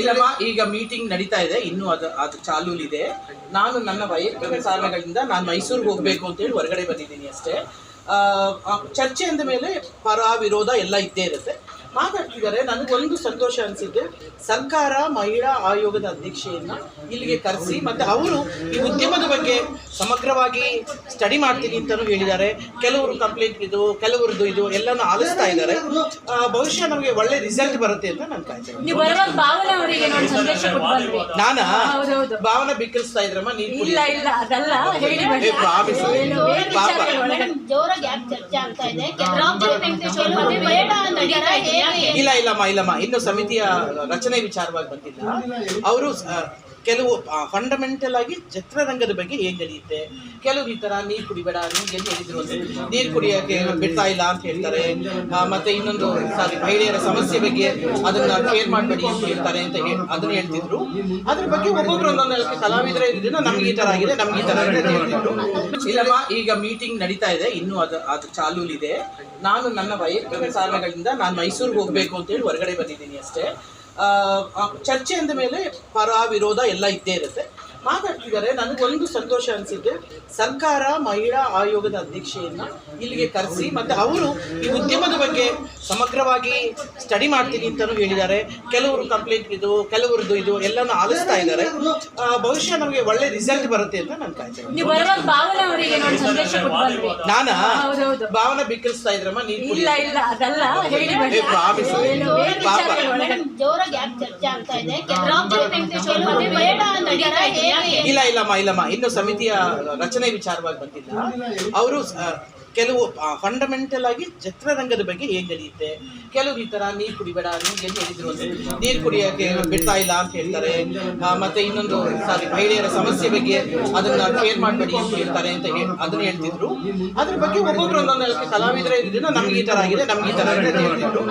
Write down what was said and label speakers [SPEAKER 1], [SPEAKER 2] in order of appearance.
[SPEAKER 1] ಇಲ್ಲಮ್ಮ ಈಗ ಮೀಟಿಂಗ್ ನಡೀತಾ ಇದೆ. ಇನ್ನೂ ಅದು ಅದು ಚಾಲೂಲಿದೆ. ನಾನು ನನ್ನ ವೈಯಕ್ತಿಕ ಕಾರಣಗಳಿಂದ ನಾನು ಮೈಸೂರಿಗೆ ಹೋಗಬೇಕು ಅಂತೇಳಿ ಹೊರಗಡೆ ಬಂದಿದ್ದೀನಿ ಅಷ್ಟೇ. ಚರ್ಚೆ ಅಂದ ಮೇಲೆ ಪರ ವಿರೋಧ ಎಲ್ಲ ಇದ್ದೇ ಇರುತ್ತೆ. ಮಾತಾಡ್ತಿದ್ದಾರೆ. ನನಗೊಂದು ಸಂತೋಷ ಅನಿಸಿದ್ದು ಸರ್ಕಾರ ಮಹಿಳಾ ಆಯೋಗದ ಅಧ್ಯಕ್ಷೆಯನ್ನ ಇಲ್ಲಿಗೆ ಕರೆಸಿ ಮತ್ತೆ ಅವರು ಈ ಉದ್ಯಮದ ಬಗ್ಗೆ ಸಮಗ್ರವಾಗಿ ಸ್ಟಡಿ ಮಾಡ್ತೀನಿ ಅಂತಲೂ ಹೇಳಿದ್ದಾರೆ. ಕೆಲವರು ಕಂಪ್ಲೇಂಟ್ ಇದು ಕೆಲವರದ್ದು ಇದು ಎಲ್ಲನೂ ಆಲಿಸ್ತಾ ಇದ್ದಾರೆ. ಆ, ಬಹುಶಃ ನಮಗೆ ಒಳ್ಳೆ ರಿಸಲ್ಟ್ ಬರುತ್ತೆ ಅಂತ ನಾನು ಕಾಯ್ತೀನಿ ನಾನ. ಭಾವನ ಬಿಕ್ಕಿಸ್ತಾ ಇದ್ರಮ್ಮ ನೀವು
[SPEAKER 2] ಇಲ್ಲ ಇಲ್ಲ ಅದಲ್ಲ ಹೇಳಿ ಬನ್ನಿ.
[SPEAKER 1] ಏ, ಪ್ರಾಮಿಸ್. ಪಾಪ.
[SPEAKER 3] ಜೋರಾಗಿ ಚರ್ಚೆ ಆಗ್ತಾ ಇದೆ ರಾಜ್ಯ ವೆಂಕಟೇಶ್ವರ ಮತ್ತೆ ಬೇಡ ನಡೀತಾ ಇದೆ ಯಾಕೆ?
[SPEAKER 1] ಇಲ್ಲ ಇಲ್ಲಮ್ಮ ಇಲ್ಲಮ್ಮ ಇನ್ನು ಸಮಿತಿಯ ರಚನೆ ವಿಚಾರವಾಗಿ ಬಂದಿಲ್ಲ. ಅವರು ಕೆಲವು ಫಂಡಮೆಂಟಲ್ ಆಗಿ ಚಿತ್ರರಂಗದ ಬಗ್ಗೆ ಹೇಗೆ ನಡೆಯುತ್ತೆ ಕೆಲವು ಈ ತರ ನೀರು ಕುಡಿಬೇಡ, ನೀರು ಎಲ್ಲಿ ಹೇಳಿದ್ರು ನೀರು ಕುಡಿಯೋಕೆ ಬಿಡ್ತಾ ಇಲ್ಲ ಅಂತ ಹೇಳ್ತಾರೆ. ಮತ್ತೆ ಇನ್ನೊಂದು ಸಾರಿ ಮಹಿಳೆಯರ ಸಮಸ್ಯೆ ಬಗ್ಗೆ ಅದನ್ನ ಕೇರ್ ಮಾಡಬೇಡಿ ಅಂತ ಹೇಳ್ತಾರೆ ಅಂತ ಹೇಳಿ ಅದನ್ನ ಹೇಳ್ತಿದ್ರು. ಅದ್ರ ಬಗ್ಗೆ ಒಬ್ಬೊಬ್ರು ಒಂದೊಂದು ಕಲಾವಿದರೇ ಇದ್ರಿಂದ ನಮ್ಗೆ ಈ ತರ ಆಗಿದೆ, ನಮ್ಗೆ ಈ ತರ ಇಲ್ಲಮ್ಮ, ಈಗ ಮೀಟಿಂಗ್ ನಡೀತಾ ಇದೆ, ಇನ್ನೂ ಅದು ಅದು ಚಾಲೂಲಿದೆ. ನಾನು ನನ್ನ ವೈಯಕ್ತಿಕ ಕಾರಣಗಳಿಂದ ನಾನು ಮೈಸೂರಿಗೆ ಹೋಗಬೇಕು ಅಂತೇಳಿ ಹೊರಗಡೆ ಬಂದಿದ್ದೀನಿ ಅಷ್ಟೇ. ಚರ್ಚೆ ಅಂದ ಮೇಲೆ ಪರ ವಿರೋಧ ಎಲ್ಲ ಇದ್ದೇ ಇರುತ್ತೆ. ಮಾತಾಡ್ತಿದ್ದಾರೆ ನನಗೊಂದು ಸಂತೋಷ ಅನಿಸಿದ್ದು ಸರ್ಕಾರ ಮಹಿಳಾ ಆಯೋಗದ ಅಧ್ಯಕ್ಷೆಯನ್ನ ಇಲ್ಲಿಗೆ ಕರೆಸಿ ಮತ್ತೆ ಅವರು ಈ ಉದ್ಯಮದ ಬಗ್ಗೆ ಸಮಗ್ರವಾಗಿ ಸ್ಟಡಿ ಮಾಡ್ತೀನಿ ಅಂತಲೂ ಹೇಳಿದ್ದಾರೆ. ಕೆಲವರು ಕಂಪ್ಲೇಂಟ್ ಇದು ಕೆಲವರದ್ದು ಇದು ಎಲ್ಲನೂ ಆಲಿಸ್ತಾ ಇದ್ದಾರೆ. ಭವಿಷ್ಯ ಬಹುಶಃ ನಮಗೆ ಒಳ್ಳೆ ರಿಸಲ್ಟ್ ಬರುತ್ತೆ ಅಂತ ನಾನು ಕಾಯ್ತೇನೆ
[SPEAKER 2] ನೀವು
[SPEAKER 1] ನಾನ. ಭಾವನ ಬಿಕ್ಕಿಸ್ತಾ ಇದ್ರಮ್ಮ ನೀರು
[SPEAKER 2] ಇಲ್ಲ
[SPEAKER 3] ಇದೆ
[SPEAKER 1] ಇಲ್ಲಮ್ಮ ಇಲ್ಲಮ್ಮ ಇನ್ನು ಸಮಿತಿಯ ರಚನೆ ವಿಚಾರವಾಗಿ ಬಂದಿಲ್ಲ. ಅವರು ಕೆಲವು ಫಂಡಮೆಂಟಲ್ ಆಗಿ ಚಿತ್ರರಂಗದ ಬಗ್ಗೆ ಹೇಗೆ ನಡೆಯುತ್ತೆ ಕೆಲವು ಈ ತರ ನೀರು ಕುಡಿಬೇಡ ನಿಮ್ಗೆ ಹೇಳಿದ್ರು ಅಂದ್ರೆ ನೀರು ಕುಡಿಯೋಕೆ ಬಿಡ್ತಾ ಇಲ್ಲ ಅಂತ ಹೇಳ್ತಾರೆ. ಮತ್ತೆ ಇನ್ನೊಂದು ಸಾರಿ ಮಹಿಳೆಯರ ಸಮಸ್ಯೆ ಬಗ್ಗೆ ಅದನ್ನ ಕೇರ್ ಮಾಡಬೇಡಿ ಅಂತ ಹೇಳ್ತಾರೆ ಅಂತ ಅದನ್ನ ಹೇಳ್ತಿದ್ರು. ಅದ್ರ ಬಗ್ಗೆ ಒಬ್ಬೊಬ್ರು ಒಂದೊಂದು ಕಲಾವಿದರ ಕಲಾವಿದರೇ ಇದ್ರಿಂದ ನಮ್ಗೆ ಈ ತರ ಆಗಿದೆ ನಮ್ಗೆ ಈ ತರ ಆಗಿದೆ ಅಂತ ಹೇಳ್ತಿದ್ರು.